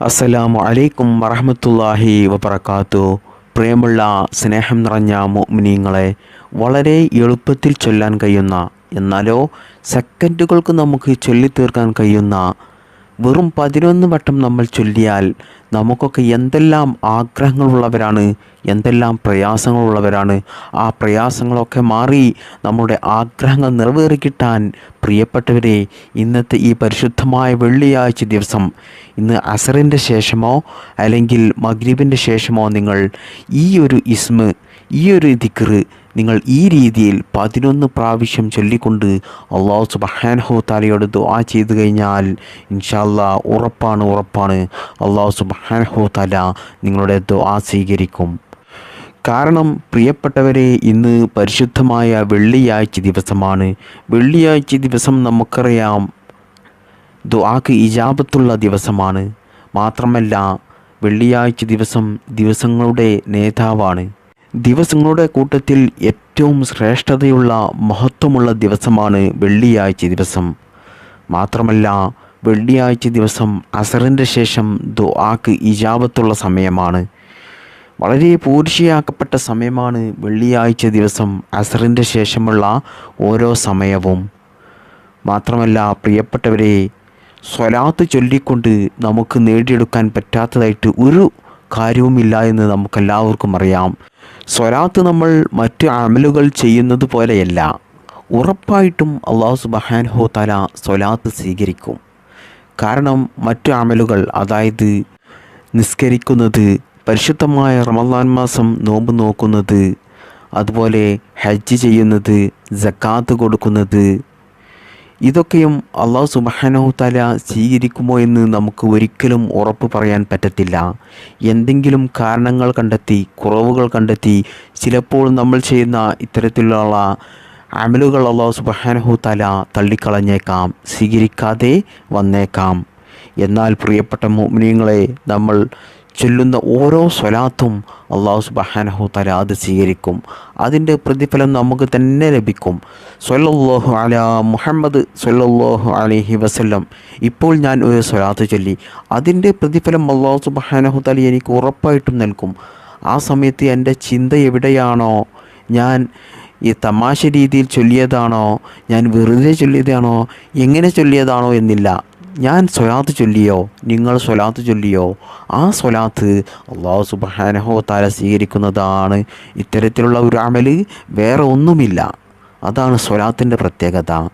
അസ്സലാമു അലൈക്കും വറഹമത്തല്ലാഹി വബർക്കാത്തു പ്രിയമുള്ള സ്നേഹം നിറഞ്ഞ മുഅ്മിനീങ്ങളെ വളരെ എളുപ്പത്തിൽ ചൊല്ലാൻ കഴിയുന്ന എന്നാലോ സെക്കൻഡുകൾക്ക് നമുക്ക് ചൊല്ലിത്തീർക്കാൻ കഴിയുന്ന വെറും പതിനൊന്ന് വട്ടം നമ്മൾ ചൊല്ലിയാൽ നമുക്കൊക്കെ എന്തെല്ലാം ആഗ്രഹങ്ങളുള്ളവരാണ് എന്തെല്ലാം പ്രയാസങ്ങളുള്ളവരാണ്. ആ പ്രയാസങ്ങളൊക്കെ മാറി നമ്മുടെ ആഗ്രഹങ്ങൾ നിറവേറി കിട്ടാൻ പ്രിയപ്പെട്ടവരെ ഇന്നത്തെ ഈ പരിശുദ്ധമായ വെള്ളിയാഴ്ച ദിവസം ഇന്ന് അസറിന്റെ ശേഷമോ അല്ലെങ്കിൽ മഗ്രീബിന്റെ ശേഷമോ നിങ്ങൾ ഈ ഒരു ഇസ്മ് ഈ ഒരു ദിക്റ് നിങ്ങൾ ഈ രീതിയിൽ പതിനൊന്ന് പ്രാവശ്യം ചൊല്ലിക്കൊണ്ട് അള്ളാഹു സുബഹാൻഹു താലയോട് ദുആ ചെയ്തു കഴിഞ്ഞാൽ ഇൻഷാല്ല ഉറപ്പാണ് ഉറപ്പാണ്. അള്ളാഹു സുബഹാൻഹു താല നിങ്ങളുടെ ദുആ സ്വീകരിക്കും. കാരണം പ്രിയപ്പെട്ടവരെ ഇന്ന് പരിശുദ്ധമായ വെള്ളിയാഴ്ച ദിവസമാണ്. വെള്ളിയാഴ്ച ദിവസം നമുക്കറിയാം ദുആക്ക് ഇജാബത്തുള്ള ദിവസമാണ്. മാത്രമല്ല വെള്ളിയാഴ്ച ദിവസം ദിവസങ്ങളുടെ നേതാവാണ്. ദിവസങ്ങളുടെ കൂട്ടത്തിൽ ഏറ്റവും ശ്രേഷ്ഠതയുള്ള മഹത്വമുള്ള ദിവസമാണ് വെള്ളിയാഴ്ച ദിവസം. മാത്രമല്ല വെള്ളിയാഴ്ച ദിവസം അസറിന്റെ ശേഷം ദുആക്ക് ഇജാബത്തുള്ള സമയമാണ്. വളരെ പൂർച്ചയാക്കപ്പെട്ട സമയമാണ് വെള്ളിയാഴ്ച ദിവസം അസറിന്റെ ശേഷമുള്ള ഓരോ സമയവും. മാത്രമല്ല പ്രിയപ്പെട്ടവരെ സ്വലാത്ത് ചൊല്ലിക്കൊണ്ട് നമുക്ക് നേടിയെടുക്കാൻ പറ്റാത്തതായിട്ട് ഒരു കാര്യവുമില്ല എന്ന് നമുക്കെല്ലാവർക്കും അറിയാം. സ്വലാത്ത് നമ്മൾ മറ്റ് അമലുകൾ ചെയ്യുന്നത് പോലെയല്ല. ഉറപ്പായിട്ടും അള്ളാഹു സുബഹാൻഹോ തല സ്വലാത്ത് സ്വീകരിക്കും. കാരണം മറ്റു അമലുകൾ അതായത് നിസ്കരിക്കുന്നത് പരിശുദ്ധമായ റമദാൻ മാസം നോമ്പ് നോക്കുന്നത് അതുപോലെ ഹജ്ജ് ചെയ്യുന്നത് ജക്കാത്ത് കൊടുക്കുന്നത് ഇതൊക്കെയും അള്ളാഹു സുബഹാനഹു താല സ്വീകരിക്കുമോ എന്ന് നമുക്ക് ഒരിക്കലും ഉറപ്പ് പറയാൻ പറ്റത്തില്ല. എന്തെങ്കിലും കാരണങ്ങൾ കണ്ടെത്തി കുറവുകൾ കണ്ടെത്തി ചിലപ്പോൾ നമ്മൾ ചെയ്യുന്ന ഇത്തരത്തിലുള്ള അമലുകൾ അള്ളാഹു സുബഹാനഹു താല തള്ളിക്കളഞ്ഞേക്കാം സ്വീകരിക്കാതെ വന്നേക്കാം. എന്നാൽ പ്രിയപ്പെട്ട മോമിനിയങ്ങളെ നമ്മൾ ചൊല്ലുന്ന ഓരോ സ്വലാത്തും അള്ളാഹു സുബഹാനഹു തല അത് സ്വീകരിക്കും. അതിന്റെ പ്രതിഫലം നമുക്ക് തന്നെ ലഭിക്കും. സൊല്ലാഹു അല മുഹമ്മദ് സൊല്ലാഹു അലഹി വസല്ലം. ഇപ്പോൾ ഞാൻ ഒരു സ്വലാത്ത് ചൊല്ലി. അതിന്റെ പ്രതിഫലം അള്ളാഹു സുബഹാനഹു തല എനിക്ക് ഉറപ്പായിട്ടും നൽകും. ആ സമയത്ത് എന്റെ ചിന്ത എവിടെയാണോ? ഞാൻ ഈ തമാശ രീതിയിൽ ചൊല്ലിയതാണോ? ഞാൻ വെറുതെ ചൊല്ലിയതാണോ? എങ്ങനെ ചൊല്ലിയതാണോ എന്നില്ല. ഞാൻ സ്വലാത്ത് ചൊല്ലിയോ നിങ്ങൾ സ്വലാത്ത് ചൊല്ലിയോ ആ സ്വലാത്ത് അള്ളാഹു സുബഹാനഹോ താര സ്വീകരിക്കുന്നതാണ് ഇത്തരത്തിലുള്ള ഒരു അമൽ വേറെ ഒന്നുമില്ല. അതാണ് സ്വലാത്തിന്റെ പ്രത്യേകത.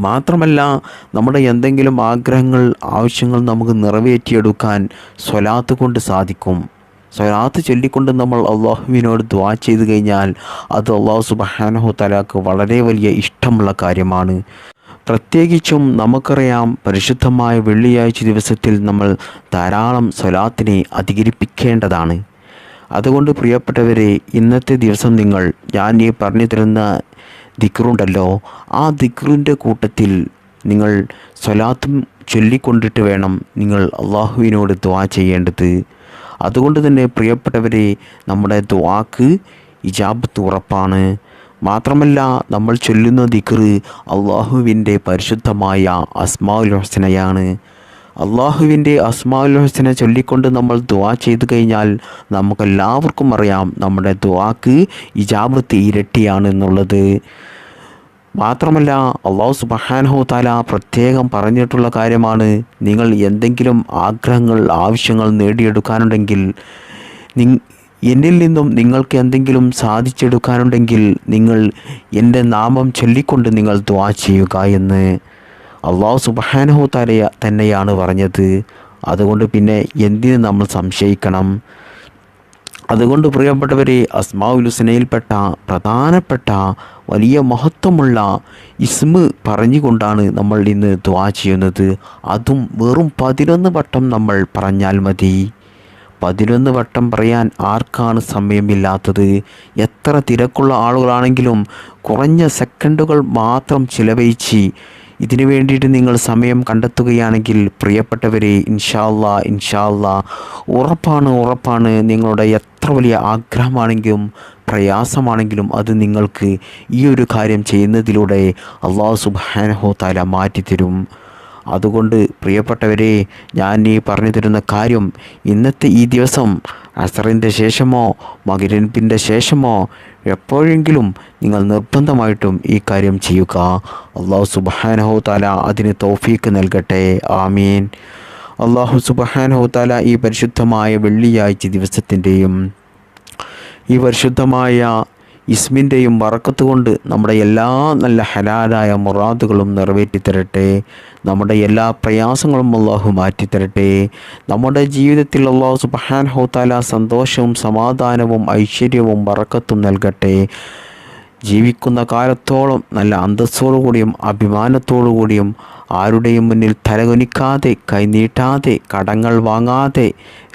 മാത്രമല്ല നമ്മുടെ എന്തെങ്കിലും ആഗ്രഹങ്ങൾ ആവശ്യങ്ങൾ നമുക്ക് നിറവേറ്റിയെടുക്കാൻ സ്വലാത്ത് കൊണ്ട് സാധിക്കും. സ്വലാത്ത് ചൊല്ലിക്കൊണ്ട് നമ്മൾ അള്ളാഹുവിനോട് ദ്വാ ചെയ്തു കഴിഞ്ഞാൽ അത് അള്ളാഹു സുബഹാനഹു തലാക്ക് വളരെ വലിയ ഇഷ്ടമുള്ള കാര്യമാണ്. പ്രത്യേകിച്ചും നമുക്കറിയാം പരിശുദ്ധമായ വെള്ളിയാഴ്ച ദിവസത്തിൽ നമ്മൾ ധാരാളം സ്വലാത്തിനെ അധികരിപ്പിക്കേണ്ടതാണ്. അതുകൊണ്ട് പ്രിയപ്പെട്ടവരെ ഇന്നത്തെ ദിവസം നിങ്ങൾ ഞാൻ ഈ പറഞ്ഞു തരുന്ന ദിക്റുണ്ടല്ലോ ആ ദിക്റിന്റെ കൂട്ടത്തിൽ നിങ്ങൾ സ്വലാത്തും ചൊല്ലിക്കൊണ്ടിട്ട് വേണം നിങ്ങൾ അള്ളാഹുവിനോട് ദ്വാ ചെയ്യേണ്ടത്. അതുകൊണ്ട് തന്നെ പ്രിയപ്പെട്ടവരെ നമ്മുടെ ദ്വാക്ക് ഇജാബത്ത് ഉറപ്പാണ്. മാത്രമല്ല നമ്മൾ ചൊല്ലുന്ന ദിക്റ് അള്ളാഹുവിന്റെ പരിശുദ്ധമായ അസ്മാഉൽ ഹുസ്നയാണ്. അള്ളാഹുവിന്റെ അസ്മാഉൽ ചൊല്ലിക്കൊണ്ട് നമ്മൾ ദുവാ ചെയ്തു കഴിഞ്ഞാൽ നമുക്കെല്ലാവർക്കും അറിയാം നമ്മുടെ ദുവാക്ക് ഇജാബത്ത് ഇരട്ടിയാണ് എന്നുള്ളത്. മാത്രമല്ല അള്ളാഹു സുബഹാനഹു താല പ്രത്യേകം പറഞ്ഞിട്ടുള്ള കാര്യമാണ് നിങ്ങൾ എന്തെങ്കിലും ആഗ്രഹങ്ങൾ ആവശ്യങ്ങൾ നേടിയെടുക്കാനുണ്ടെങ്കിൽ എന്നിൽ നിന്നും നിങ്ങൾക്ക് എന്തെങ്കിലും സാധിച്ചെടുക്കാനുണ്ടെങ്കിൽ നിങ്ങൾ എന്റെ നാമം ചൊല്ലിക്കൊണ്ട് നിങ്ങൾ ദ്വാ ചെയ്യുക എന്ന് അള്ളാഹു സുബഹാനഹു തലയ തന്നെയാണ് പറഞ്ഞത്. അതുകൊണ്ട് പിന്നെ എന്തിന് നമ്മൾ സംശയിക്കണം? അതുകൊണ്ട് പ്രിയപ്പെട്ടവരെ അസ്മാഉൽ ഹുസനയിൽപ്പെട്ട പ്രധാനപ്പെട്ട വലിയ മഹത്വമുള്ള ഇസ്മ് പറഞ്ഞുകൊണ്ടാണ് നമ്മൾ ഇന്ന് ദ്വാ ചെയ്യുന്നത്. അതും വെറും പതിനൊന്ന് വട്ടം നമ്മൾ പറഞ്ഞാൽ മതി. പതിനൊന്ന് വട്ടം പറയാൻ ആർക്കാണ് സമയമില്ലാത്തത്? എത്ര തിരക്കുള്ള ആളുകളാണെങ്കിലും കുറഞ്ഞ സെക്കൻഡുകൾ മാത്രം ചിലവഴിച്ച് ഇതിനു വേണ്ടിയിട്ട് നിങ്ങൾ സമയം കണ്ടെത്തുകയാണെങ്കിൽ പ്രിയപ്പെട്ടവരെ ഇൻഷാല്ല ഇൻഷാല്ല ഉറപ്പാണ് ഉറപ്പാണ് നിങ്ങളുടെ എത്ര വലിയ ആഗ്രഹമാണെങ്കിലും പ്രയാസമാണെങ്കിലും അത് നിങ്ങൾക്ക് ഈ ഒരു കാര്യം ചെയ്യുന്നതിലൂടെ അള്ളാഹു സുബാനഹോ താല മാറ്റിത്തരും. അതുകൊണ്ട് പ്രിയപ്പെട്ടവരെ ഞാൻ ഈ പറഞ്ഞു തരുന്ന കാര്യം ഇന്നത്തെ ഈ ദിവസം അസറിന്റെ ശേഷമോ മകരിപ്പിന്റെ ശേഷമോ എപ്പോഴെങ്കിലും നിങ്ങൾ നിർബന്ധമായിട്ടും ഈ കാര്യം ചെയ്യുക. അള്ളാഹു സുബാനഹു താല അതിന് തോഫീക്ക് നൽകട്ടെ. ആമീൻ. അള്ളാഹു സുബഹാനഹു താല ഈ പരിശുദ്ധമായ വെള്ളിയാഴ്ച ദിവസത്തിന്റെയും ഈ പരിശുദ്ധമായ ഇസ്മിന്റെയും വറക്കത്ത് കൊണ്ട് നമ്മുടെ എല്ലാ നല്ല ഹലാലായ മുറാദുകളും നിറവേറ്റി തരട്ടെ നമ്മുടെ എല്ലാ പ്രയാസങ്ങളും അള്ളാഹു മാറ്റിത്തരട്ടെ. നമ്മുടെ ജീവിതത്തിൽ അള്ളാഹു സുബഹാൻ ഹോത്താല സന്തോഷവും സമാധാനവും ഐശ്വര്യവും വറക്കത്തും നൽകട്ടെ. ജീവിക്കുന്ന കാലത്തോളം നല്ല അന്തസ്സോടു കൂടിയും അഭിമാനത്തോടു കൂടിയും ആരുടെയും മുന്നിൽ തലകുനിക്കാതെ കൈനീട്ടാതെ കടങ്ങൾ വാങ്ങാതെ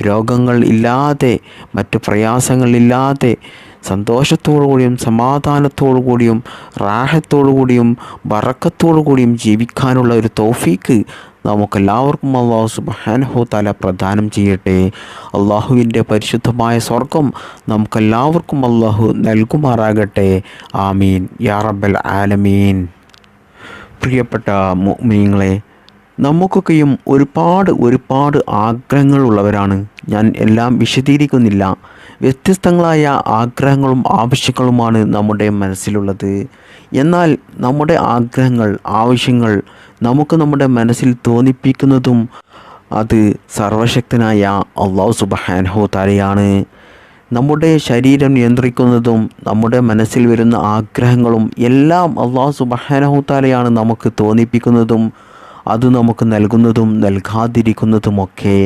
രോഗങ്ങൾ ഇല്ലാതെ മറ്റു പ്രയാസങ്ങളില്ലാതെ സന്തോഷത്തോടു കൂടിയും സമാധാനത്തോടു കൂടിയും റാഹത്തോടു കൂടിയും വറക്കത്തോടു കൂടിയും ജീവിക്കാനുള്ള ഒരു തോഫീക്ക് നമുക്കെല്ലാവർക്കും അള്ളാഹു സുബാനഹു തല പ്രദാനം ചെയ്യട്ടെ. അള്ളാഹുവിന്റെ പരിശുദ്ധമായ സ്വർഗം നമുക്കെല്ലാവർക്കും അള്ളാഹു നൽകുമാറാകട്ടെ. ആമീൻ. യാ റബ്ബൽ ആലമീൻ. പ്രിയപ്പെട്ട മുഅ്മിനീങ്ങളെ നമുക്കൊക്കെയും ഒരുപാട് ഒരുപാട് ആഗ്രഹങ്ങളുള്ളവരാണ്. ഞാൻ എല്ലാം വിശദീകരിക്കുന്നില്ല. വ്യത്യസ്തങ്ങളായ ആഗ്രഹങ്ങളും ആവശ്യങ്ങളുമാണ് നമ്മുടെ മനസ്സിലുള്ളത്. എന്നാൽ നമ്മുടെ ആഗ്രഹങ്ങൾ ആവശ്യങ്ങൾ നമുക്ക് നമ്മുടെ മനസ്സിൽ തോന്നിപ്പിക്കുന്നതും അത് സർവശക്തനായ അള്ളാഹു സുബഹാൻഹോ താരയാണ് നമ്മുടെ ശരീരം നിയന്ത്രിക്കുന്നതും നമ്മുടെ മനസ്സിൽ വരുന്ന ആഗ്രഹങ്ങളും എല്ലാം അള്ളാഹു സുബഹാനഹു താരയാണ് നമുക്ക് തോന്നിപ്പിക്കുന്നതും അത് നമുക്ക് നൽകുന്നതും നൽകാതിരിക്കുന്നതുമൊക്കെ.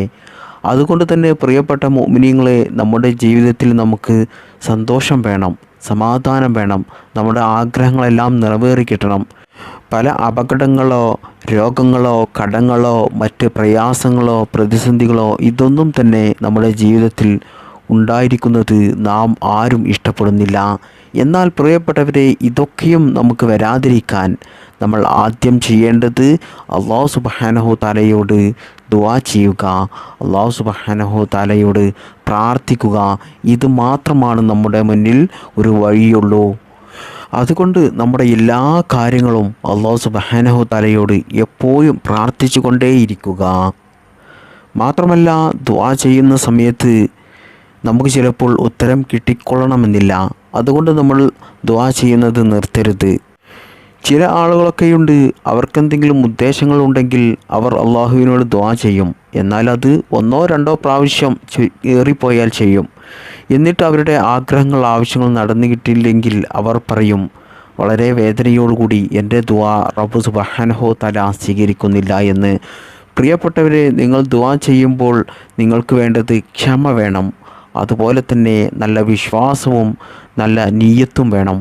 അതുകൊണ്ട് തന്നെ പ്രിയപ്പെട്ട മോമിനിയങ്ങളെ നമ്മുടെ ജീവിതത്തിൽ നമുക്ക് സന്തോഷം വേണം സമാധാനം വേണം നമ്മുടെ ആഗ്രഹങ്ങളെല്ലാം നിറവേറി കിട്ടണം പല അപകടങ്ങളോ രോഗങ്ങളോ കടങ്ങളോ മറ്റ് പ്രയാസങ്ങളോ പ്രതിസന്ധികളോ ഇതൊന്നും തന്നെ നമ്മുടെ ജീവിതത്തിൽ ഉണ്ടായിരിക്കുന്നത് നാം ആരും ഇഷ്ടപ്പെടുന്നില്ല. എന്നാൽ പ്രിയപ്പെട്ടവരെ ഇതൊക്കെയും നമുക്ക് വരാതിരിക്കാൻ നമ്മൾ ആദ്യം ചെയ്യേണ്ടത് അള്ളാഹു സുബാനഹു താലയോട് ദുവാ ചെയ്യുക. അള്ളാഹു സുബാനഹു താലയോട് പ്രാർത്ഥിക്കുക. ഇത് മാത്രമാണ് നമ്മുടെ മുന്നിൽ ഒരു വഴിയുള്ളൂ. അതുകൊണ്ട് നമ്മുടെ എല്ലാ കാര്യങ്ങളും അള്ളാഹു സുബാനഹു താലയോട് എപ്പോഴും പ്രാർത്ഥിച്ചു കൊണ്ടേയിരിക്കുക മാത്രമല്ല ദ്വാ ചെയ്യുന്ന സമയത്ത് നമുക്ക് ചിലപ്പോൾ ഉത്തരം കിട്ടിക്കൊള്ളണമെന്നില്ല. അതുകൊണ്ട് നമ്മൾ ദ്വാ ചെയ്യുന്നത് നിർത്തരുത്. ചില ആളുകളൊക്കെയുണ്ട്. അവർക്കെന്തെങ്കിലും ഉദ്ദേശങ്ങളുണ്ടെങ്കിൽ അവർ അള്ളാഹുവിനോട് ദ്വാ ചെയ്യും. എന്നാൽ അത് ഒന്നോ രണ്ടോ പ്രാവശ്യം ഏറിപ്പോയാൽ ചെയ്യും. എന്നിട്ട് അവരുടെ ആഗ്രഹങ്ങൾ ആവശ്യങ്ങൾ നടന്നു കിട്ടിയില്ലെങ്കിൽ അവർ പറയും വളരെ വേദനയോടുകൂടി എന്റെ ദുവാ റബ്ബു സുബഹാനഹോ തല സ്വീകരിക്കുന്നില്ല എന്ന്. പ്രിയപ്പെട്ടവരെ നിങ്ങൾ ദുവാ ചെയ്യുമ്പോൾ നിങ്ങൾക്ക് വേണ്ടത് ക്ഷമ വേണം. അതുപോലെ തന്നെ നല്ല വിശ്വാസവും നല്ല നീയത്തും വേണം.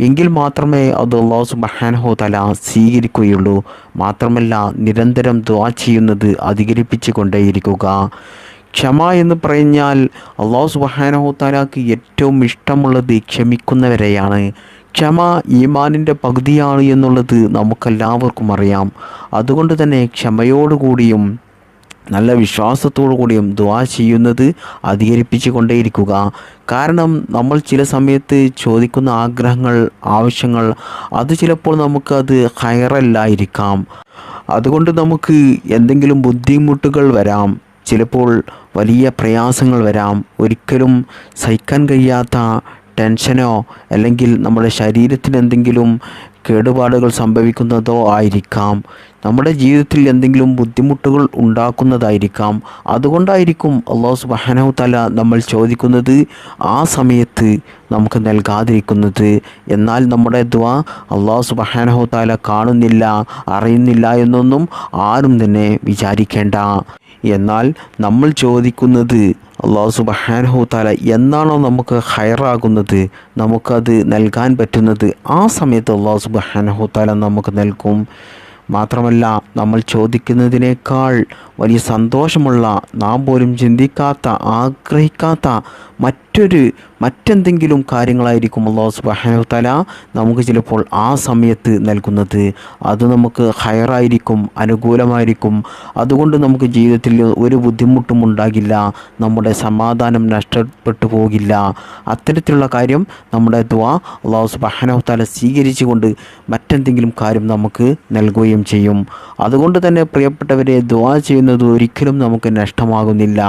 എങ്കിൽ മാത്രമേ അത് അള്ളാഹു സുബഹാനഹു തല സ്വീകരിക്കുകയുള്ളൂ. മാത്രമല്ല നിരന്തരം ദ്വാ ചെയ്യുന്നത് അധികരിപ്പിച്ചു കൊണ്ടേയിരിക്കുക ക്ഷമ എന്ന് പറഞ്ഞാൽ അള്ളാഹു സുബഹാനഹു തലാക്ക് ഏറ്റവും ഇഷ്ടമുള്ളത് ക്ഷമിക്കുന്നവരെയാണ്. ക്ഷമ ഈമാനിന്റെ പകുതിയാണ് എന്നുള്ളത് നമുക്കെല്ലാവർക്കും അറിയാം. അതുകൊണ്ട് തന്നെ ക്ഷമയോടുകൂടിയും നല്ല വിശ്വാസത്തോടു കൂടിയും ദ്വാ ചെയ്യുന്നത് അധികരിപ്പിച്ചു കൊണ്ടേയിരിക്കുക കാരണം നമ്മൾ ചില സമയത്ത് ചോദിക്കുന്ന ആഗ്രഹങ്ങൾ ആവശ്യങ്ങൾ അത് ചിലപ്പോൾ നമുക്കത് ഹയറല്ലായിരിക്കാം അതുകൊണ്ട് നമുക്ക് എന്തെങ്കിലും ബുദ്ധിമുട്ടുകൾ വരാം. ചിലപ്പോൾ വലിയ പ്രയാസങ്ങൾ വരാം. ഒരിക്കലും സഹിക്കാൻ കഴിയാത്ത ടെൻഷനോ അല്ലെങ്കിൽ നമ്മുടെ ശരീരത്തിന് എന്തെങ്കിലും കേടുപാടുകൾ സംഭവിക്കുന്നതോ ആയിരിക്കാം. നമ്മുടെ ജീവിതത്തിൽ എന്തെങ്കിലും ബുദ്ധിമുട്ടുകൾ ഉണ്ടാക്കുന്നതായിരിക്കാം. അതുകൊണ്ടായിരിക്കും അള്ളാഹു സുബാനഹു തല നമ്മൾ ചോദിക്കുന്നത് ആ സമയത്ത് നമുക്ക് നൽകാതിരിക്കുന്നത്. എന്നാൽ നമ്മുടെ ദ്വാ അള്ളാഹു സുബാനഹു താല കാണുന്നില്ല അറിയുന്നില്ല എന്നൊന്നും ആരും തന്നെ വിചാരിക്കേണ്ട. എന്നാൽ നമ്മൾ ചോദിക്കുന്നത് അള്ളാഹു സുബഹാനഹു താല എന്നാണോ നമുക്ക് ഹയറാകുന്നത് നമുക്കത് നൽകാൻ പറ്റുന്നത് ആ സമയത്ത് അള്ളാഹു സുബഹാനഹു താല നമുക്ക് നൽകും. മാത്രമല്ല നമ്മൾ ചോദിക്കുന്നതിനേക്കാൾ വലിയ സന്തോഷമുള്ള നാം പോലും ചിന്തിക്കാത്ത ആഗ്രഹിക്കാത്ത മറ്റൊരു മറ്റെന്തെങ്കിലും കാര്യങ്ങളായിരിക്കും അള്ളാഹു സുബാനു തല നമുക്ക് ചിലപ്പോൾ ആ സമയത്ത് നൽകുന്നത്. അത് നമുക്ക് ഹയറായിരിക്കും അനുകൂലമായിരിക്കും. അതുകൊണ്ട് നമുക്ക് ജീവിതത്തിൽ ഒരു ബുദ്ധിമുട്ടും ഉണ്ടാകില്ല നമ്മുടെ സമാധാനം നഷ്ടപ്പെട്ടു പോകില്ല. അത്തരത്തിലുള്ള കാര്യം നമ്മുടെ ദ്വാ അള്ളാഹു സുബാനു തല സ്വീകരിച്ചുകൊണ്ട് മറ്റെന്തെങ്കിലും കാര്യം നമുക്ക് നൽകുകയും ചെയ്യും. അതുകൊണ്ട് തന്നെ പ്രിയപ്പെട്ടവരെ ദ്വാ ചെയ്യുന്നത് ഒരിക്കലും നമുക്ക് നഷ്ടമാകുന്നില്ല.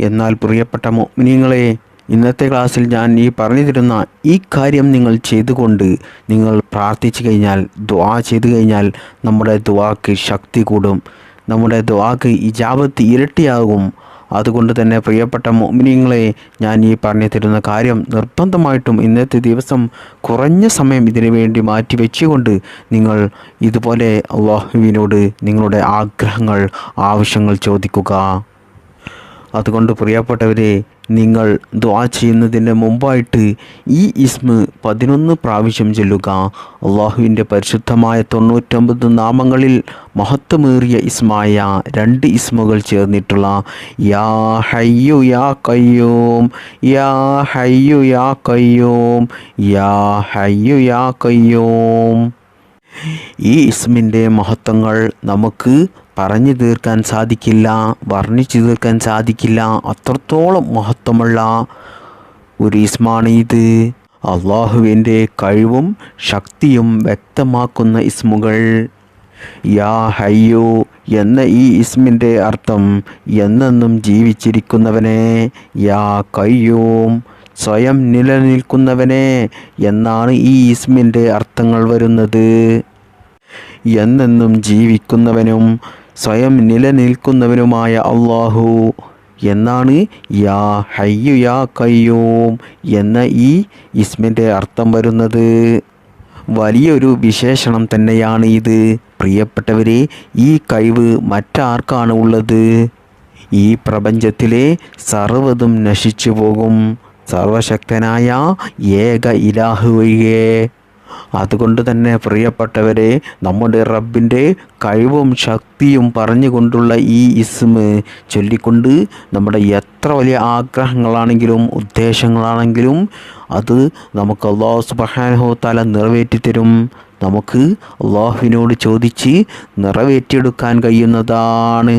എന്നാൽ പ്രിയപ്പെട്ട മോമിനിയങ്ങളെ ഇന്നത്തെ ക്ലാസ്സിൽ ഞാൻ ഈ പറഞ്ഞു തരുന്ന ഈ കാര്യം നിങ്ങൾ ചെയ്തുകൊണ്ട് നിങ്ങൾ പ്രാർത്ഥിച്ചു കഴിഞ്ഞാൽ ദ്വാ ചെയ്തു കഴിഞ്ഞാൽ നമ്മുടെ ദ്വാക്ക് ശക്തി കൂടും. നമ്മുടെ ദ്വാക്ക് ഇജാബത്ത് ഇരട്ടിയാകും. അതുകൊണ്ട് തന്നെ പ്രിയപ്പെട്ട മോമിനിയങ്ങളെ ഞാൻ ഈ പറഞ്ഞു തരുന്ന കാര്യം നിർബന്ധമായിട്ടും ഇന്നത്തെ ദിവസം കുറഞ്ഞ സമയം ഇതിനു വേണ്ടി മാറ്റി വെച്ചുകൊണ്ട് നിങ്ങൾ ഇതുപോലെ അള്ളാഹുവിനോട് നിങ്ങളുടെ ആഗ്രഹങ്ങൾ ആവശ്യങ്ങൾ ചോദിക്കുക. അതുകൊണ്ട് പ്രിയപ്പെട്ടവരെ നിങ്ങൾ ദ്വാ ചെയ്യുന്നതിന് മുമ്പായിട്ട് ഈ ഇസ്മ പതിനൊന്ന് പ്രാവശ്യം ചെല്ലുക. അള്ളാഹുവിന്റെ പരിശുദ്ധമായ തൊണ്ണൂറ്റൊമ്പത് നാമങ്ങളിൽ മഹത്വമേറിയ ഇസ്മായ രണ്ട് ഇസ്മുകൾ ചേർന്നിട്ടുള്ള യാ ഹയ്യു യാ കയ്യോം യാ ഹയ്യു യാ കയ്യോം യാ ഹയ്യു യാ കയ്യോം ഈ ഇസ്മിന്റെ മഹത്വങ്ങൾ നമുക്ക് പറഞ്ഞു തീർക്കാൻ സാധിക്കില്ല വർണിച്ചു തീർക്കാൻ സാധിക്കില്ല. അത്രത്തോളം മഹത്വമുള്ള ഒരു ഇസ്മാണ് ഇത് അള്ളാഹുവിന്റെ കഴിവും ശക്തിയും വ്യക്തമാക്കുന്ന ഇസ്മുകൾ. യാ ഹയ്യോ എന്ന ഈ ഇസ്മിന്റെ അർത്ഥം എന്നെന്നും ജീവിച്ചിരിക്കുന്നവനെ. യാ കയ്യോം സ്വയം നിലനിൽക്കുന്നവനെ എന്നാണ് ഈ ഇസ്മിന്റെ അർത്ഥങ്ങൾ വരുന്നത്. എന്നെന്നും ജീവിക്കുന്നവനും സ്വയം നിലനിൽക്കുന്നവനുമായ അള്ളാഹു എന്നാണ് യാ ഹയ്യു യാ കയ്യൂം എന്ന ഈ ഇസ്മിന്റെ അർത്ഥം വരുന്നത്. വലിയൊരു വിശേഷണം തന്നെയാണ് ഇത്. പ്രിയപ്പെട്ടവരെ ഈ കഴിവ് മറ്റാർക്കാണ് ഉള്ളത്? ഈ പ്രപഞ്ചത്തിലെ സർവതും നശിച്ചു പോകും. സർവശക്തനായ ഏക ഇലാഹു അതുകൊണ്ട് തന്നെ പ്രിയപ്പെട്ടവരെ നമ്മുടെ റബ്ബിന്റെ കഴിവും ശക്തിയും പറഞ്ഞുകൊണ്ടുള്ള ഈ ഇസ്മ് ചൊല്ലിക്കൊണ്ട് നമ്മുടെ എത്ര വലിയ ആഗ്രഹങ്ങളാണെങ്കിലും ഉദ്ദേശങ്ങളാണെങ്കിലും അത് നമുക്ക് അള്ളാഹു സുബഹാനഹോ തല നിറവേറ്റിത്തരും നമുക്ക് അള്ളാഹുവിനോട് ചോദിച്ച് നിറവേറ്റിയെടുക്കാൻ കഴിയുന്നതാണ്.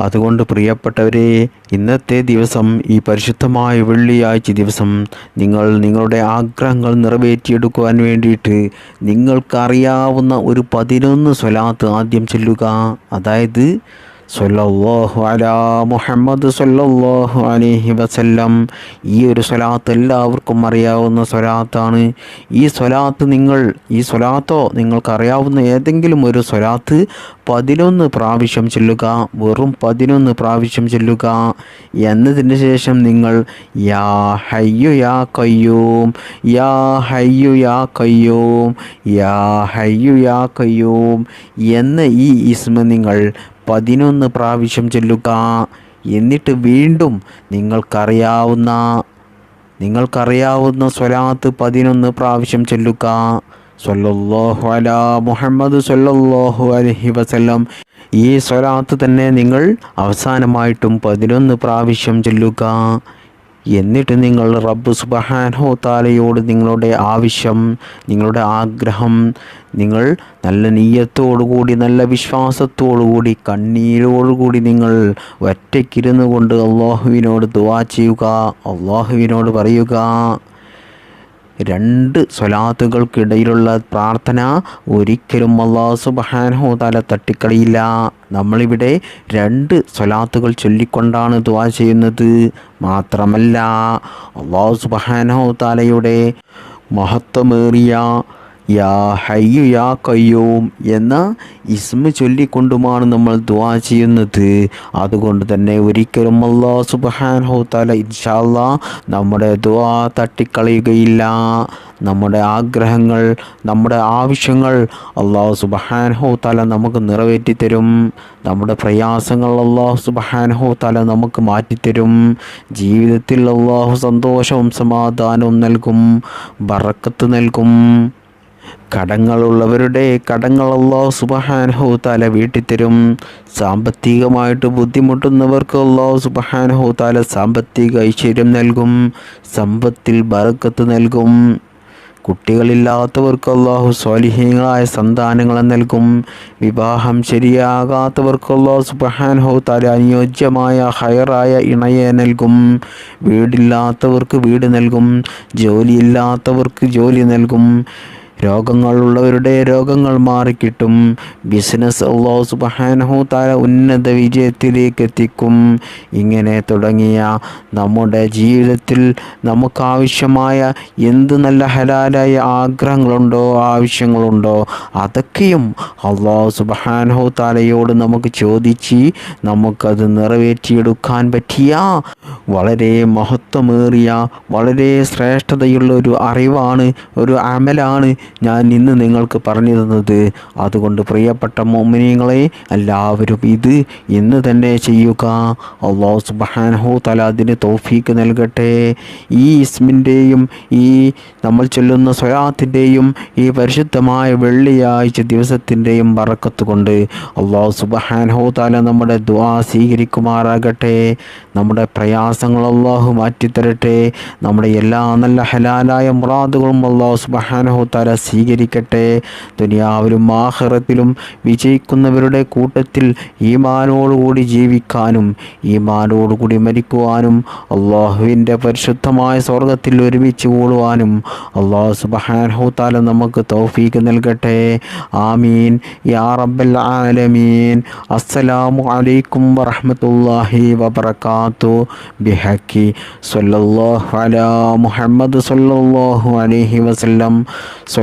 അതുകൊണ്ട് പ്രിയപ്പെട്ടവരെ ഇന്നത്തെ ദിവസം ഈ പരിശുദ്ധമായ വെള്ളിയാഴ്ച ദിവസം നിങ്ങൾ നിങ്ങളുടെ ആഗ്രഹങ്ങൾ നിറവേറ്റിയെടുക്കുവാൻ വേണ്ടിയിട്ട് നിങ്ങൾക്കറിയാവുന്ന ഒരു പതിനൊന്ന് സ്വലാത്ത് ആദ്യം ചെല്ലുക. അതായത് അലാ മുഹമ്മദ് സൊല്ലാഹു അലഹി വസല്ലം. ഈ ഒരു സ്വലാത്ത് എല്ലാവർക്കും അറിയാവുന്ന സ്വലാത്താണ്. ഈ സ്വലാത്ത് നിങ്ങൾ ഈ സ്വലാത്തോ നിങ്ങൾക്കറിയാവുന്ന ഏതെങ്കിലും ഒരു സ്വലാത്ത് പതിനൊന്ന് പ്രാവശ്യം ചെല്ലുക വെറും പതിനൊന്ന് പ്രാവശ്യം ചെല്ലുക. എന്നതിന് ശേഷം നിങ്ങൾ യാ ഹയ്യു യാ കയ്യൂം യാ ഹയ്യു യാ കയ്യൂം യാ ഹയ്യു യാ കയ്യൂം എന്ന ഈ ഇസ്മ നിങ്ങൾ പതിനൊന്ന് പ്രാവശ്യം ചൊല്ലുക. എന്നിട്ട് വീണ്ടും നിങ്ങൾക്കറിയാവുന്ന നിങ്ങൾക്കറിയാവുന്ന സ്വലാത്ത് പതിനൊന്ന് പ്രാവശ്യം ചൊല്ലുക. സൊല്ലാഹു അല മുഹമ്മദ് സൊല്ലാഹു അലഹി വസല്ലം. ഈ സ്വലാത്ത് തന്നെ നിങ്ങൾ അവസാനമായിട്ടും പതിനൊന്ന് പ്രാവശ്യം ചൊല്ലുക. എന്നിട്ട് നിങ്ങൾ റബ്ബ് സുബഹാനോ താലയോട് നിങ്ങളുടെ ആവശ്യം നിങ്ങളുടെ ആഗ്രഹം നിങ്ങൾ നല്ല നീയത്തോടുകൂടി നല്ല വിശ്വാസത്തോടുകൂടി കണ്ണീരോടുകൂടി നിങ്ങൾ ഒറ്റയ്ക്കിരുന്നു കൊണ്ട് അള്ളാഹുവിനോട് ദുവാ ചെയ്യുക അള്ളാഹുവിനോട് പറയുക. രണ്ട് സ്വലാത്തുകൾക്കിടയിലുള്ള പ്രാർത്ഥന ഒരിക്കലും അള്ളാഹു സുബഹാനോ താല തട്ടിക്കളിയില്ല. നമ്മളിവിടെ രണ്ട് സ്വലാത്തുകൾ ചൊല്ലിക്കൊണ്ടാണ് ദുവാ ചെയ്യുന്നത്. മാത്രമല്ല അള്ളാഹു സുബാനോ താലയുടെ മഹത്വമേറിയ യാ ഹയ്യു യാ കയ്യൂം എന്ന ഇസ്മ ചൊല്ലിക്കൊണ്ടുമാണ് നമ്മൾ ദുവാ ചെയ്യുന്നത്. അതുകൊണ്ട് തന്നെ ഒരിക്കലും അള്ളാഹു സുബാൻ ഹോത്താല ഇൻഷാല്ലാ നമ്മുടെ ദുവാ തട്ടിക്കളയുകയില്ല. നമ്മുടെ ആഗ്രഹങ്ങൾ നമ്മുടെ ആവശ്യങ്ങൾ അള്ളാഹു സുബഹാൻ ഹോത്താല നമുക്ക് നിറവേറ്റി തരും നമ്മുടെ പ്രയാസങ്ങൾ അള്ളാഹു സുബഹാൻ ഹോത്താല നമുക്ക് മാറ്റിത്തരും. ജീവിതത്തിൽ അള്ളാഹു സന്തോഷവും സമാധാനവും നൽകും. ബറക്കത്ത് നൽകും. കടങ്ങളുള്ളവരുടെ കടങ്ങൾ അള്ളാഹു സുബഹാനഹു താല വീട്ടിത്തരും. സാമ്പത്തികമായിട്ട് ബുദ്ധിമുട്ടുന്നവർക്ക് അള്ളാഹു സുബഹാനഹു താല സാമ്പത്തിക ഐശ്വര്യം നൽകും. സമ്പത്തിൽ ബറക്കത്ത് നൽകും. കുട്ടികളില്ലാത്തവർക്ക് അള്ളാഹു സ്വാലിഹീങ്ങളായ സന്താനങ്ങളെ നൽകും. വിവാഹം ശരിയാകാത്തവർക്ക് അള്ളാഹു സുബഹാനഹു താല അനുയോജ്യമായ ഹയറായ ഇണയെ നൽകും. വീടില്ലാത്തവർക്ക് വീട് നൽകും. ജോലിയില്ലാത്തവർക്ക് ജോലി നൽകും. രോഗങ്ങളുള്ളവരുടെ രോഗങ്ങൾ മാറിക്കിട്ടും. ബിസിനസ് അള്ളാഹു സുബാനഹു താര ഉന്നത വിജയത്തിലേക്ക് എത്തിക്കും ഇങ്ങനെ തുടങ്ങിയ നമ്മുടെ ജീവിതത്തിൽ നമുക്കാവശ്യമായ എന്ത് നല്ല ഹലാലായ ആഗ്രഹങ്ങളുണ്ടോ ആവശ്യങ്ങളുണ്ടോ അതൊക്കെയും അള്ളാഹു സുബഹാനഹു താലയോട് നമുക്ക് ചോദിച്ച് നമുക്കത് നിറവേറ്റിയെടുക്കാൻ പറ്റിയ വളരെ മഹത്വമേറിയ വളരെ ശ്രേഷ്ഠതയുള്ള ഒരു അറിവാണ് ഒരു അമലാണ് ഞാൻ ഇന്ന് നിങ്ങൾക്ക് പറഞ്ഞു തന്നത് അതുകൊണ്ട് പ്രിയപ്പെട്ട മോമിനിയങ്ങളെ എല്ലാവരും ഇത് ഇന്ന് തന്നെ ചെയ്യുക. അള്ളാഹു സുബാനഹു തല അതിന് തോഫീക്ക് നൽകട്ടെ. ഈ ഇസ്മിന്റെയും ഈ നമ്മൾ ചൊല്ലുന്ന സ്വയാത്തിന്റെയും ഈ പരിശുദ്ധമായ വെള്ളിയാഴ്ച ദിവസത്തിന്റെയും വറക്കത്ത് കൊണ്ട് അള്ളാഹു സുബഹാനഹു താല നമ്മുടെ ദ്വാ സ്വീകരിക്കുമാറാകട്ടെ. നമ്മുടെ പ്രയാസങ്ങൾ അള്ളാഹു മാറ്റിത്തരട്ടെ. നമ്മുടെ എല്ലാ നല്ല ഹലാലായ മുറാദുകളും അള്ളാഹു സുബഹാനഹു താല സ്വീകരിക്കട്ടെ. ദുനിയാവിലും ആഹ്റത്തിലും വിജയിക്കുന്നവരുടെ കൂട്ടത്തിൽ ഈമാനോടുകൂടി ജീവിക്കാനും ഈമാനോടുകൂടി മരിക്കുവാനും അള്ളാഹുവിന്റെ പരിശുദ്ധമായ സ്വർഗത്തിൽ ഒരുമിച്ച് കൂടുവാനും അള്ളാഹു സുബാനഹുത്താല താല നമുക്ക് തൗഫീക്ക് നൽകട്ടെ. ആമീൻ. യാ റബ്ബൽ ആലമീൻ. അസ്സലാമു അലൈക്കും വറഹ്മത്തുള്ളാഹി വബറകാത്തു. ബിഹക്കി സല്ലല്ലാഹു അലാ മുഹമ്മദ് സല്ലല്ലാഹു അലൈഹി വസല്ലം.